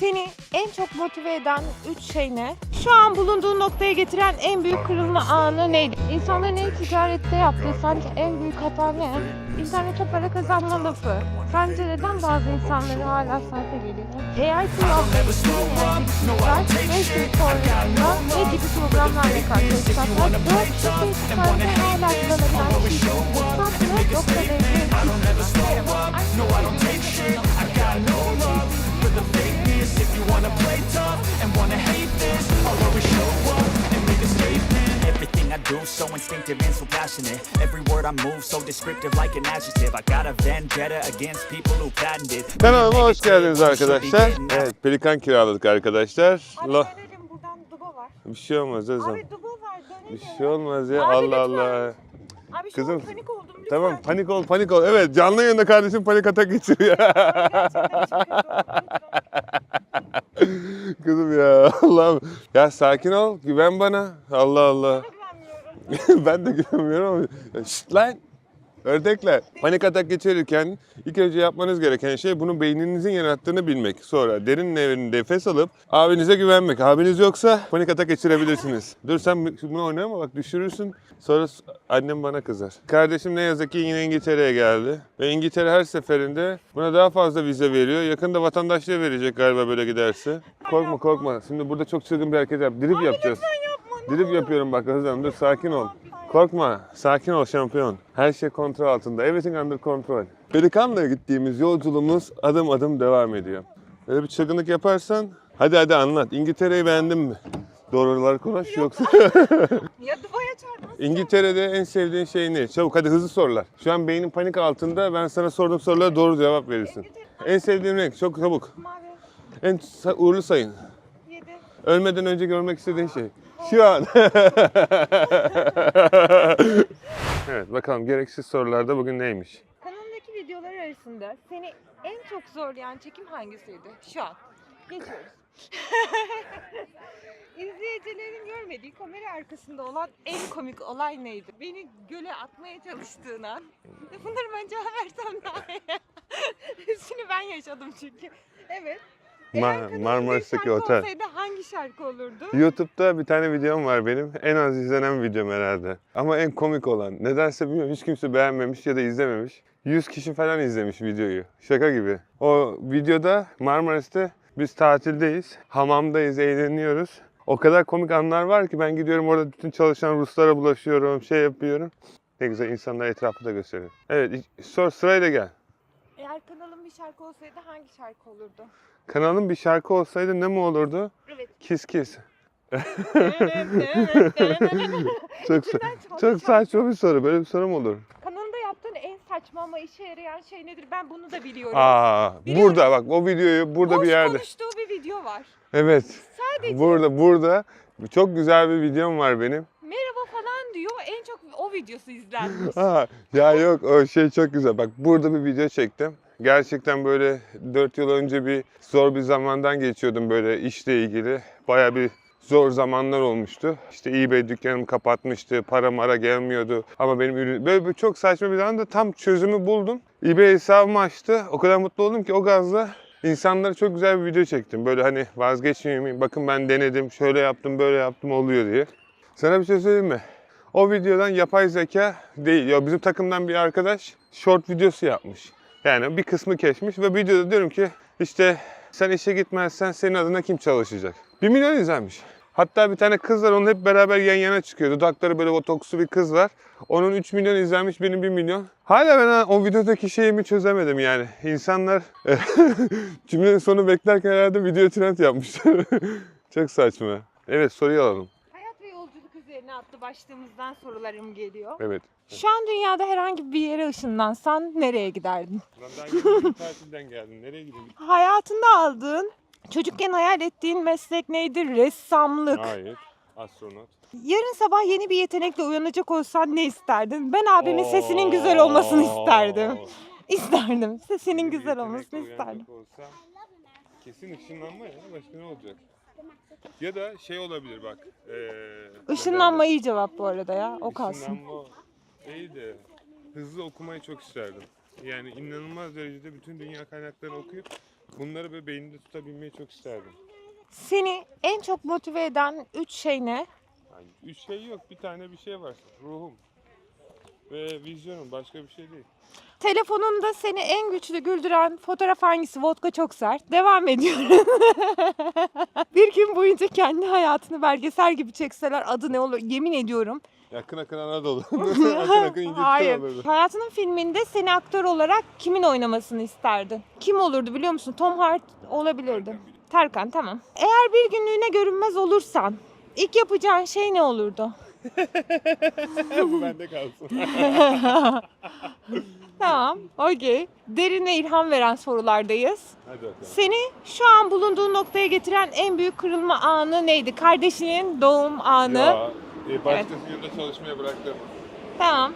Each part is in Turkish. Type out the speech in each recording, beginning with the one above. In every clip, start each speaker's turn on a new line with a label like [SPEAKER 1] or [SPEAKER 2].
[SPEAKER 1] Seni en çok motive eden üç şey ne? Şu an bulunduğun noktaya getiren en büyük kırılma anı neydi? İnsanların en ticarette yaptığı sence en büyük hata ne? İnternette para kazanma lafı. Sence neden bazı insanları hala sahte geliyor? AI kullanmayı bilmeyen kişiler 5 yıl ne gibi programlarla karşılaşacaklar? 4 kişi çıkarsa hala kullanabilen kişi. Tatlı yoksa devlet
[SPEAKER 2] Everything I instinctive and so passionate. Every word I move so descriptive like an adjective. I got a vendetta against people who patented.
[SPEAKER 3] Kanalıma hoş geldiniz arkadaşlar. Evet, pelikan kiraladık arkadaşlar.
[SPEAKER 1] Abi
[SPEAKER 3] La,
[SPEAKER 1] dönelim buradan duba var.
[SPEAKER 3] bir şey olmaz Özlem.
[SPEAKER 1] Abi duba var dönelim.
[SPEAKER 3] Bir şey olmaz ya.
[SPEAKER 1] Abi
[SPEAKER 3] Allah
[SPEAKER 1] lütfen.
[SPEAKER 3] Allah.
[SPEAKER 1] Abi şu
[SPEAKER 3] Kızım,
[SPEAKER 1] an panik oldum lütfen.
[SPEAKER 3] Tamam panik ol panik ol. Evet canlı yayında kardeşim panik atak geçiriyor. Kızım ya Allah'ım. Ya sakin ol güven bana. Allah Allah. Ben de güvenmiyorum ama. Şşt lan. Ördekler. Panik atak geçirirken ilk önce yapmanız gereken şey bunu beyninizin yarattığını bilmek. Sonra derin nefes alıp abinize güvenmek. Abiniz yoksa panik atak geçirebilirsiniz. Dur sen bunu oynama bak düşürürsün. Sonra annem bana kızar. Kardeşim ne yazık ki yine İngiltere'ye geldi. Ve İngiltere her seferinde buna daha fazla vize veriyor. Yakında vatandaşlığı verecek galiba böyle giderse. Korkma korkma. Şimdi burada çok çılgın bir hareket yap. Drip yapacağız. Drip yapıyorum bak Özlem dur sakin ol. Korkma, sakin ol şampiyon. Her şey kontrol altında. Everything under control. Pelikan'la gittiğimiz yolculuğumuz adım adım devam ediyor. Öyle bir çılgınlık yaparsan hadi hadi anlat. İngiltere'yi beğendin mi? Doğrular konuş yoksa.
[SPEAKER 1] Ya dubaya çarpmasın.
[SPEAKER 3] İngiltere'de en sevdiğin şey ne? Çabuk hadi hızlı sorular. Şu an beynin panik altında. Ben sana sorduğum sorulara doğru cevap verirsin. En sevdiğin renk çok çabuk.
[SPEAKER 1] Mavi
[SPEAKER 3] En uğurlu sayın.
[SPEAKER 1] 7.
[SPEAKER 3] Ölmeden önce görmek istediğin şey. Şu an. evet bakalım gereksiz sorularda bugün neymiş?
[SPEAKER 1] Kanalındaki videolar arasında seni en çok zorlayan çekim hangisiydi? Şu an. Geçiyoruz. İzleyicilerin görmediği kamera arkasında olan en komik olay neydi? Beni göle atmaya çalıştığın an. Bunları ben cevap versem daha iyi. Hepsini ben yaşadım çünkü. Evet. Eğer
[SPEAKER 3] Ma-
[SPEAKER 1] kanalında bir
[SPEAKER 3] Marmaris'teki otel.
[SPEAKER 1] olsaydı hangi şarkı olurdu?
[SPEAKER 3] YouTube'da bir tane videom var benim. En az izlenen videom herhalde. Ama en komik olan. Nedense bilmiyorum hiç kimse beğenmemiş ya da izlememiş. 100 kişi falan izlemiş videoyu. Şaka gibi. O videoda Marmaris'te biz tatildeyiz. Hamamdayız, eğleniyoruz. O kadar komik anlar var ki ben gidiyorum orada bütün çalışan Ruslara bulaşıyorum, şey yapıyorum. Ne güzel insanlar etrafı da gösteriyor. Evet, sor sırayla gel.
[SPEAKER 1] Eğer kanalın bir şarkı olsaydı hangi şarkı olurdu?
[SPEAKER 3] Kanalın bir şarkı olsaydı ne mi olurdu?
[SPEAKER 1] Evet.
[SPEAKER 3] Kiss Kiss.
[SPEAKER 1] Çok
[SPEAKER 3] sa- çok saçma bir soru. Böyle bir soru mu olur?
[SPEAKER 1] Kanalında yaptığın en saçma ama işe yarayan şey nedir? Ben bunu da biliyorum.
[SPEAKER 3] Aa,
[SPEAKER 1] Biliyorum.
[SPEAKER 3] burada bak o videoyu burada
[SPEAKER 1] Boş
[SPEAKER 3] bir yerde.
[SPEAKER 1] konuştuğu bir video var.
[SPEAKER 3] Evet.
[SPEAKER 1] Sadece
[SPEAKER 3] Burada burada çok güzel bir videom var benim.
[SPEAKER 1] merhaba falan diyor. En çok o videosu izlenmiş.
[SPEAKER 3] Aa, ya yok o şey çok güzel. Bak burada bir video çektim. Gerçekten böyle 4 yıl önce bir zor bir zamandan geçiyordum böyle işle ilgili. Baya bir zor zamanlar olmuştu. İşte eBay dükkanımı kapatmıştı, para mara gelmiyordu. Ama benim ürün... Böyle bir çok saçma bir anda tam çözümü buldum. eBay hesabımı açtı. O kadar mutlu oldum ki o gazla insanlara çok güzel bir video çektim. Böyle hani vazgeçmeyeyim, bakın ben denedim, şöyle yaptım, böyle yaptım oluyor diye. Sana bir şey söyleyeyim mi? O videodan yapay zeka değil. Ya bizim takımdan bir arkadaş short videosu yapmış. Yani bir kısmı kesmiş ve videoda diyorum ki işte sen işe gitmezsen senin adına kim çalışacak? 1 milyon izlenmiş. Hatta bir tane kız var onun hep beraber yan yana çıkıyor. Dudakları böyle botoksu bir kız var. Onun 3 milyon izlenmiş benim 1 milyon. Hala ben o videodaki şeyimi çözemedim yani. İnsanlar cümlenin sonu beklerken herhalde video trend yapmışlar. Çok saçma. Evet soruyu alalım.
[SPEAKER 1] Hayat ve yolculuk üzerine adlı başlığımızdan sorularım geliyor.
[SPEAKER 3] Evet.
[SPEAKER 1] Şu an dünyada herhangi bir yere ışınlansan nereye giderdin?
[SPEAKER 3] Lan ben yeni tatilden geldim. Nereye gideyim?
[SPEAKER 1] Hayatında aldığın, çocukken hayal ettiğin meslek neydi? Ressamlık.
[SPEAKER 3] Hayır. Astronot.
[SPEAKER 1] Yarın sabah yeni bir yetenekle uyanacak olsan ne isterdin? Ben abimin sesinin güzel olmasını isterdim. İsterdim. Sesinin güzel olmasını isterdim.
[SPEAKER 3] Olsam, kesin ışınlanma ya. Başka ne olacak? Ya da şey olabilir bak. Ee,
[SPEAKER 1] Işınlanma iyi cevap bu arada ya. O kalsın.
[SPEAKER 3] Işınlanma de hızlı okumayı çok isterdim. Yani inanılmaz derecede bütün dünya kaynaklarını okuyup Bunları böyle beynimde tutabilmeyi çok isterdim.
[SPEAKER 1] Seni en çok motive eden üç şey ne?
[SPEAKER 3] Yani üç şey yok. Bir tane bir şey var. Ruhum. Ve vizyonum. Başka bir şey değil.
[SPEAKER 1] Telefonunda seni en güçlü güldüren fotoğraf hangisi? Vodka çok sert. Devam ediyorum. bir gün boyunca kendi hayatını belgesel gibi çekseler adı ne olur? Yemin ediyorum.
[SPEAKER 3] Yakın akın Anadolu. akın akın İngiltere
[SPEAKER 1] Hayır.
[SPEAKER 3] olurdu.
[SPEAKER 1] Hayatının filminde seni aktör olarak kimin oynamasını isterdin? Kim olurdu biliyor musun? Tom Hardy olabilirdi. Terkan tamam. Eğer bir günlüğüne görünmez olursan ilk yapacağın şey ne olurdu?
[SPEAKER 3] Bu bende kalsın.
[SPEAKER 1] Tamam, okey. Derin ve ilham veren sorulardayız.
[SPEAKER 3] Hadi bakalım.
[SPEAKER 1] Seni şu an bulunduğun noktaya getiren en büyük kırılma anı neydi? Kardeşinin doğum anı.
[SPEAKER 3] Ya, e, başkasının yanında çalışmaya bıraktım.
[SPEAKER 1] Tamam.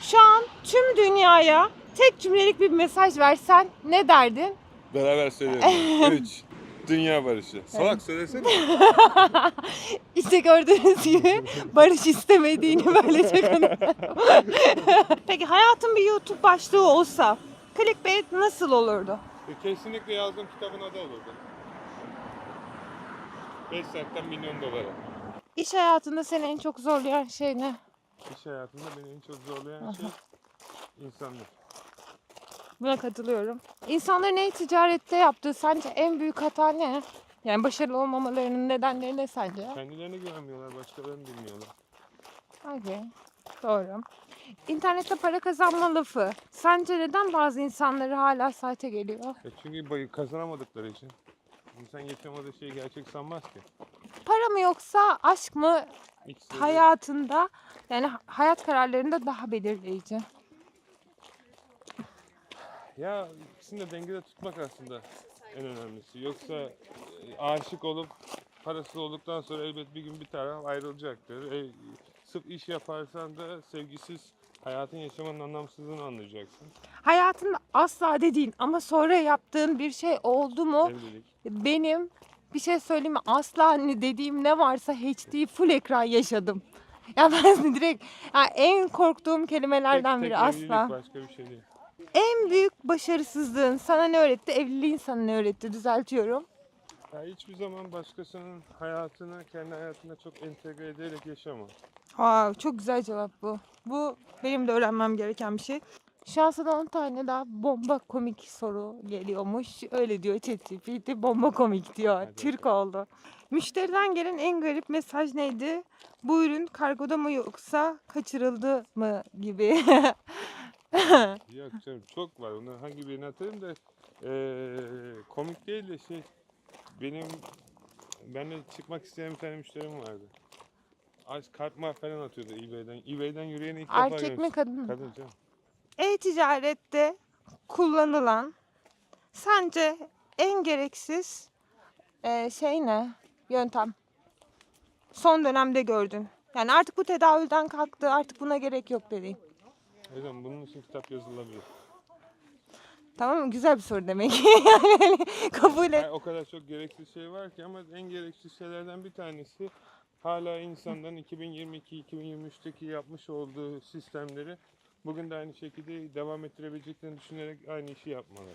[SPEAKER 1] Şu an tüm dünyaya tek cümlelik bir mesaj versen ne derdin?
[SPEAKER 3] Beraber söyleyelim. Üç. Dünya barışı. Salak söylesene.
[SPEAKER 1] İşte gördüğünüz gibi barış istemediğini böylece kanıtladım. Peki hayatın bir YouTube başlığı olsa clickbait nasıl olurdu?
[SPEAKER 3] E, Kesinlikle yazdığım kitabın adı olurdu. 5 sentten milyon dolara.
[SPEAKER 1] İş hayatında seni en çok zorlayan şey ne?
[SPEAKER 3] İş hayatında beni en çok zorlayan şey insanlar.
[SPEAKER 1] Buna katılıyorum. İnsanların e-ticarette yaptığı sence en büyük hata ne? Yani başarılı olmamalarının nedenleri ne sence?
[SPEAKER 3] Kendilerine güvenmiyorlar, başkalarını bilmiyorlar.
[SPEAKER 1] Okey. Doğru. İnternette para kazanma lafı. Sence neden bazı insanları hala sahte geliyor?
[SPEAKER 3] E çünkü kazanamadıkları için. İnsan yaşamadığı şeyi gerçek sanmaz ki.
[SPEAKER 1] Para mı yoksa aşk mı
[SPEAKER 3] İkisi de
[SPEAKER 1] hayatında yani hayat kararlarında daha belirleyici?
[SPEAKER 3] Ya ikisini de dengede tutmak aslında en önemlisi. Yoksa e, aşık olup parasız olduktan sonra elbet bir gün bir taraf ayrılacaktır. E, sırf iş yaparsan da sevgisiz hayatın yaşamanın anlamsızlığını anlayacaksın.
[SPEAKER 1] Hayatında asla dediğin ama sonra yaptığın bir şey oldu mu?
[SPEAKER 3] Evlilik.
[SPEAKER 1] Benim bir şey söyleyeyim mi? Asla hani dediğim ne varsa HD full ekran yaşadım. Ya ben direkt ya en korktuğum kelimelerden biri asla.
[SPEAKER 3] başka bir şey değil.
[SPEAKER 1] En büyük başarısızlığın sana ne öğretti? Evliliğin sana ne öğretti? Düzeltiyorum.
[SPEAKER 3] Ya hiçbir zaman başkasının hayatını kendi hayatına çok entegre ederek yaşama.
[SPEAKER 1] Wow, çok güzel cevap bu. Bu benim de öğrenmem gereken bir şey. Şu an sana 10 tane daha bomba komik soru geliyormuş. Öyle diyor ChatGPT. Bomba komik diyor.
[SPEAKER 3] Hadi
[SPEAKER 1] Türk oldu. Müşteriden gelen en garip mesaj neydi? Bu ürün kargoda mı yoksa kaçırıldı mı gibi.
[SPEAKER 3] Yok canım çok var. Onu hangi birini hatırlayayım da eee, komik değil de şey benim benimle çıkmak isteyen bir tane müşterim vardı. Aç kart mart falan atıyordu eBay'den. eBay'den yürüyeni ilk defa
[SPEAKER 1] Erkek mi
[SPEAKER 3] görmüştüm.
[SPEAKER 1] kadın mı?
[SPEAKER 3] Kadın canım.
[SPEAKER 1] E-ticarette kullanılan sence en gereksiz e, şey ne? Yöntem. Son dönemde gördün. Yani artık bu tedavülden kalktı, artık buna gerek yok dediğin.
[SPEAKER 3] Yüzden bunun için kitap yazılabilir.
[SPEAKER 1] Tamam mı? Güzel bir soru demek. yani hani kabul et.
[SPEAKER 3] Yani o kadar çok gereksiz şey var ki ama en gereksiz şeylerden bir tanesi hala insanların 2022-2023'teki yapmış olduğu sistemleri bugün de aynı şekilde devam ettirebileceklerini düşünerek aynı işi yapmaları.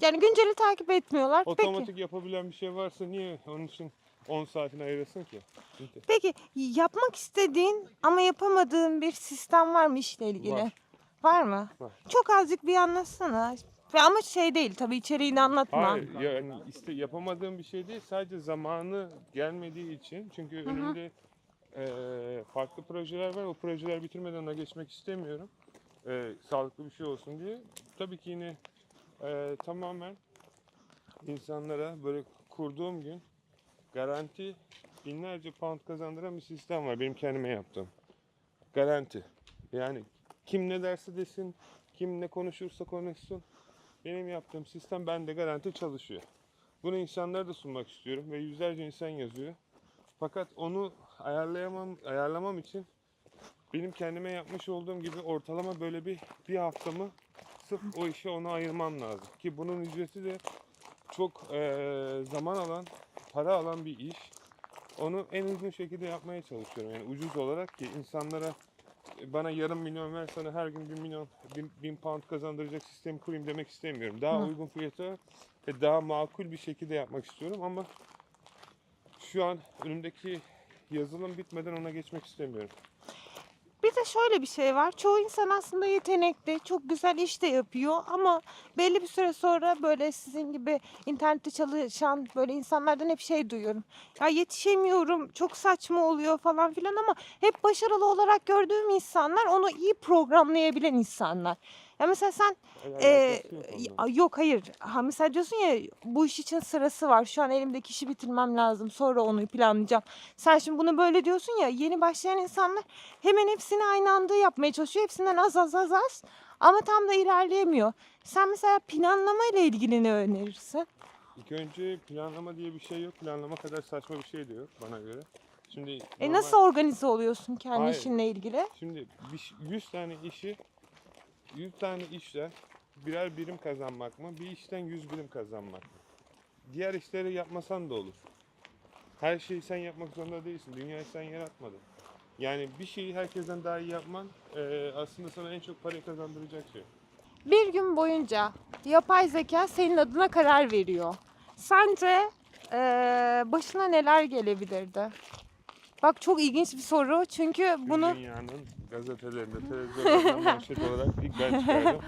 [SPEAKER 1] Yani günceli takip etmiyorlar. Peki,
[SPEAKER 3] Otomatik yapabilen bir şey varsa niye onun için 10 saatini ayırasın ki?
[SPEAKER 1] Peki yapmak istediğin ama yapamadığın bir sistem var mı işle ilgili?
[SPEAKER 3] Var.
[SPEAKER 1] Var mı?
[SPEAKER 3] Var.
[SPEAKER 1] Çok azıcık bir anlatsana. Ama şey değil tabii içeriğini anlatma.
[SPEAKER 3] Hayır yani iste, yapamadığım bir şey değil sadece zamanı gelmediği için çünkü önümde eee, farklı projeler var o projeler bitirmeden ona geçmek istemiyorum Eee, sağlıklı bir şey olsun diye tabii ki yine eee, tamamen insanlara böyle kurduğum gün garanti binlerce pound kazandıran bir sistem var benim kendime yaptığım garanti yani kim ne derse desin kim ne konuşursa konuşsun benim yaptığım sistem bende garanti çalışıyor. Bunu insanlara da sunmak istiyorum ve yüzlerce insan yazıyor. Fakat onu ayarlayamam, ayarlamam için benim kendime yapmış olduğum gibi ortalama böyle bir bir haftamı sırf o işe onu ayırmam lazım. Ki bunun ücreti de çok eee, zaman alan, para alan bir iş. Onu en uygun şekilde yapmaya çalışıyorum. Yani ucuz olarak ki insanlara bana yarım milyon ver sana her gün bir milyon bin, bin pound kazandıracak sistemi kurayım demek istemiyorum. Daha
[SPEAKER 1] Hı.
[SPEAKER 3] uygun fiyata ve daha makul bir şekilde yapmak istiyorum ama şu an önümdeki yazılım bitmeden ona geçmek istemiyorum.
[SPEAKER 1] Bir de şöyle bir şey var. Çoğu insan aslında yetenekli, çok güzel iş de yapıyor ama belli bir süre sonra böyle sizin gibi internette çalışan böyle insanlardan hep şey duyuyorum. Ya yetişemiyorum, çok saçma oluyor falan filan ama hep başarılı olarak gördüğüm insanlar onu iyi programlayabilen insanlar. Ya mesela sen ya- yok hayır. Ha mesela diyorsun ya bu iş için sırası var. Şu an elimdeki işi bitirmem lazım. Sonra onu planlayacağım. Sen şimdi bunu böyle diyorsun ya yeni başlayan insanlar hemen hepsini aynı anda yapmaya çalışıyor. Hepsinden az az az az ama tam da ilerleyemiyor. Sen mesela planlama ile ilgili ne önerirsin?
[SPEAKER 3] İlk önce planlama diye bir şey yok. Planlama kadar saçma bir şey de yok bana göre. Şimdi
[SPEAKER 1] E
[SPEAKER 3] normal-
[SPEAKER 1] nasıl organize oluyorsun kendi
[SPEAKER 3] Hayır.
[SPEAKER 1] işinle ilgili?
[SPEAKER 3] Şimdi bir ş- 100 tane işi 100 tane işten birer birim kazanmak mı? Bir işten 100 birim kazanmak mı? Diğer işleri yapmasan da olur. Her şeyi sen yapmak zorunda değilsin. Dünyayı sen yaratmadın. Yani bir şeyi herkesten daha iyi yapman eee, aslında sana en çok parayı kazandıracak şey.
[SPEAKER 1] Bir gün boyunca yapay zeka senin adına karar veriyor. Sence eee, başına neler gelebilirdi? Bak çok ilginç bir soru çünkü
[SPEAKER 3] Tüm
[SPEAKER 1] bunu
[SPEAKER 3] Dünyanın gazetelerinde, televizyonlarda manşet olarak ilk ben çıkardım.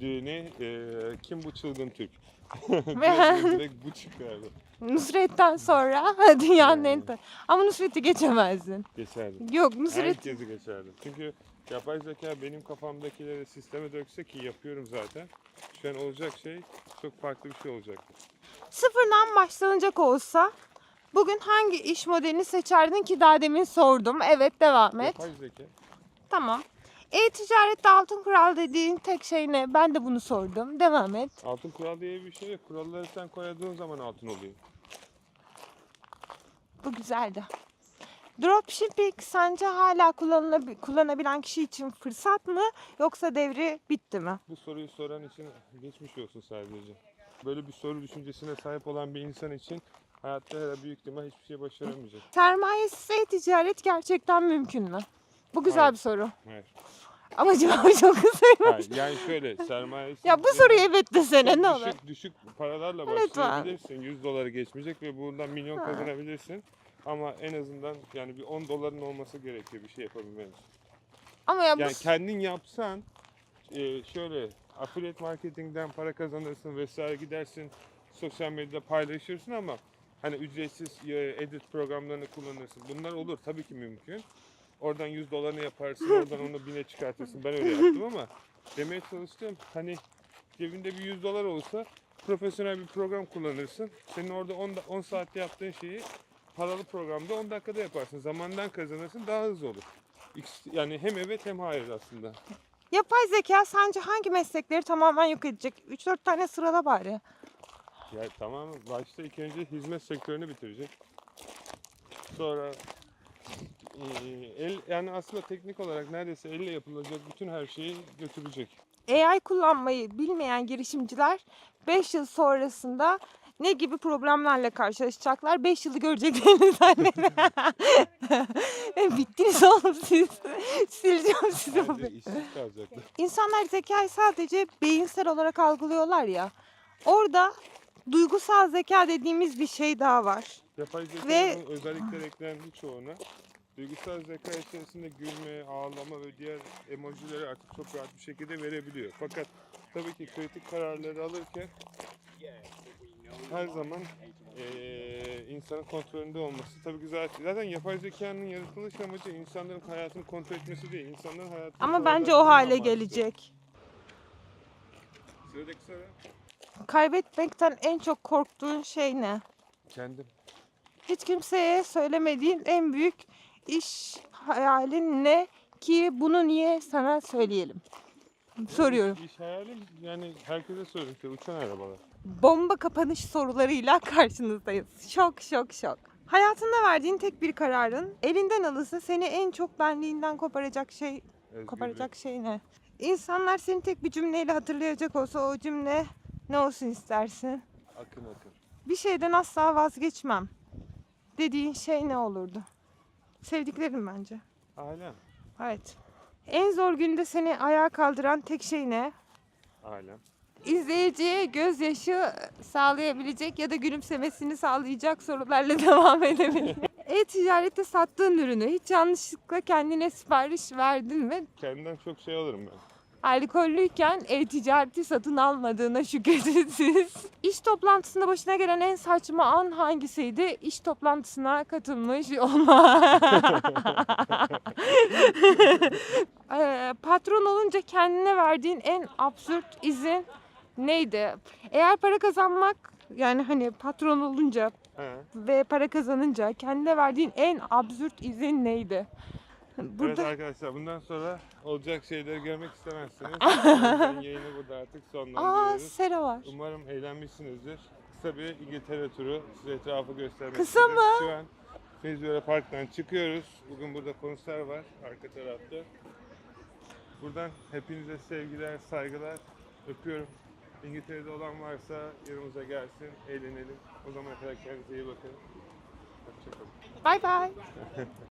[SPEAKER 3] D- Ne? Eee, kim bu çılgın Türk? direkt, direkt bu çıkardı.
[SPEAKER 1] Nusret'ten sonra dünyanın en...
[SPEAKER 3] Yani.
[SPEAKER 1] Ama Nusret'i geçemezdin.
[SPEAKER 3] Geçerdim.
[SPEAKER 1] Yok Nusret
[SPEAKER 3] Herkesi geçerdim. Çünkü yapay zeka benim kafamdakileri sisteme dökse ki yapıyorum zaten. Şu an olacak şey çok farklı bir şey olacaktır.
[SPEAKER 1] sıfırdan başlanacak olsa bugün hangi iş modelini seçerdin ki daha demin sordum. Evet devam et.
[SPEAKER 3] Yapay zeka.
[SPEAKER 1] Tamam. E-ticarette altın kural dediğin tek şey ne? Ben de bunu sordum. Devam et.
[SPEAKER 3] Altın kural diye bir şey yok. Kuralları sen koyadığın zaman altın oluyor.
[SPEAKER 1] Bu güzeldi. Dropshipping sence hala kullanılabi- kullanabilen kişi için fırsat mı yoksa devri bitti mi?
[SPEAKER 3] Bu soruyu soran için geçmiş olsun sadece. Böyle bir soru düşüncesine sahip olan bir insan için hayatta büyük ihtimal hiçbir şey başaramayacak.
[SPEAKER 1] Sermayesiz e-ticaret gerçekten mümkün mü? Bu güzel
[SPEAKER 3] Hayır.
[SPEAKER 1] bir soru.
[SPEAKER 3] Hayır.
[SPEAKER 1] Ama cevabı çok kısa.
[SPEAKER 3] Hayır. Yani şöyle sermayesiz...
[SPEAKER 1] Ya bu soruyu evet desene ne olur.
[SPEAKER 3] düşük, düşük paralarla
[SPEAKER 1] Lütfen.
[SPEAKER 3] başlayabilirsin. 100 doları geçmeyecek ve bundan milyon
[SPEAKER 1] Ha.
[SPEAKER 3] kazanabilirsin. Ama en azından yani bir 10 doların olması gerekiyor bir şey yapabilmen için.
[SPEAKER 1] Ama ya bu
[SPEAKER 3] Yani kendin yapsan e, şöyle affiliate marketingden para kazanırsın vesaire gidersin sosyal medyada paylaşırsın ama hani ücretsiz e, edit programlarını kullanırsın. Bunlar olur tabii ki mümkün. Oradan 100 dolarını yaparsın, oradan onu bine çıkartırsın. Ben öyle yaptım ama demeye çalıştım hani cebinde bir 100 dolar olsa profesyonel bir program kullanırsın. Senin orada 10, da- 10 saatte yaptığın şeyi paralı programda 10 dakikada yaparsın. Zamandan kazanırsın daha hızlı olur. İkisi- Yani hem evet hem hayır aslında.
[SPEAKER 1] yapay zeka sence hangi meslekleri tamamen yok edecek? 3-4 tane sırala bari.
[SPEAKER 3] Ya tamam başta ilk önce hizmet sektörünü bitirecek. Sonra el yani aslında teknik olarak neredeyse elle yapılacak bütün her şeyi götürecek.
[SPEAKER 1] AI kullanmayı bilmeyen girişimciler 5 yıl sonrasında ne gibi problemlerle karşılaşacaklar? 5 yılı göreceklerini zannediyorum. Bittiniz oğlum siz. Sileceğim sizi. İnsanlar zekayı sadece beyinsel olarak algılıyorlar ya. Orada duygusal zeka dediğimiz bir şey daha var.
[SPEAKER 3] Yapay zekanın
[SPEAKER 1] Ve-
[SPEAKER 3] özellikler eklendi çoğuna. Duygusal zeka içerisinde gülme, ağlama ve diğer emojileri artık çok rahat bir şekilde verebiliyor. Fakat tabii ki kritik kararları alırken her zaman eee, insanın kontrolünde olması tabii güzel. Zaten yapay zekanın yaratılış amacı insanların hayatını kontrol etmesi değil, insanların hayatını
[SPEAKER 1] Ama bence o hale
[SPEAKER 3] amaçlı.
[SPEAKER 1] gelecek.
[SPEAKER 3] Sıradaki soru.
[SPEAKER 1] Kaybetmekten en çok korktuğun şey ne?
[SPEAKER 3] Kendim.
[SPEAKER 1] Hiç kimseye söylemediğin en büyük iş hayalin ne ki bunu niye sana söyleyelim? Soruyorum.
[SPEAKER 3] İş, hayalim yani herkese söylüyorum işte uçan arabalar.
[SPEAKER 1] Bomba kapanış sorularıyla karşınızdayız. Şok şok şok. Hayatında verdiğin tek bir kararın elinden alınsa seni en çok benliğinden koparacak şey
[SPEAKER 3] Özgürlük.
[SPEAKER 1] koparacak şey ne? İnsanlar seni tek bir cümleyle hatırlayacak olsa o cümle ne olsun istersin?
[SPEAKER 3] Akın akın.
[SPEAKER 1] Bir şeyden asla vazgeçmem dediğin şey ne olurdu? Sevdiklerim bence.
[SPEAKER 3] Ailem.
[SPEAKER 1] Evet. En zor günde seni ayağa kaldıran tek şey ne?
[SPEAKER 3] Ailem.
[SPEAKER 1] izleyiciye gözyaşı sağlayabilecek ya da gülümsemesini sağlayacak sorularla devam edebilir. E-ticarette sattığın ürünü hiç yanlışlıkla kendine sipariş verdin mi?
[SPEAKER 3] Kendimden çok şey alırım ben.
[SPEAKER 1] Alkollüyken e-ticareti satın almadığına şükredin siz. İş toplantısında başına gelen en saçma an hangisiydi? İş toplantısına katılmış olma. Eee, Patron olunca kendine verdiğin en absürt izin neydi? Eğer para kazanmak yani hani patron olunca
[SPEAKER 3] He.
[SPEAKER 1] ve para kazanınca kendine verdiğin en absürt izin neydi?
[SPEAKER 3] Evet
[SPEAKER 1] Burada
[SPEAKER 3] arkadaşlar bundan sonra olacak şeyleri görmek istemezsiniz. Yüzden yayını burada artık
[SPEAKER 1] Aa
[SPEAKER 3] sonlandırıyoruz.
[SPEAKER 1] sera var.
[SPEAKER 3] Umarım eğlenmişsinizdir. Kısa bir İngiltere turu size etrafı göstermek
[SPEAKER 1] Kısa
[SPEAKER 3] istedim.
[SPEAKER 1] mı?
[SPEAKER 3] Şu an Finsbury Park'tan çıkıyoruz. Bugün burada konser var arka tarafta. Buradan hepinize sevgiler, saygılar. Öpüyorum. İngiltere'de olan varsa yanımıza gelsin, eğlenelim. O zamana kadar kendinize iyi bakın. Hoşçakalın.
[SPEAKER 1] Bye bye.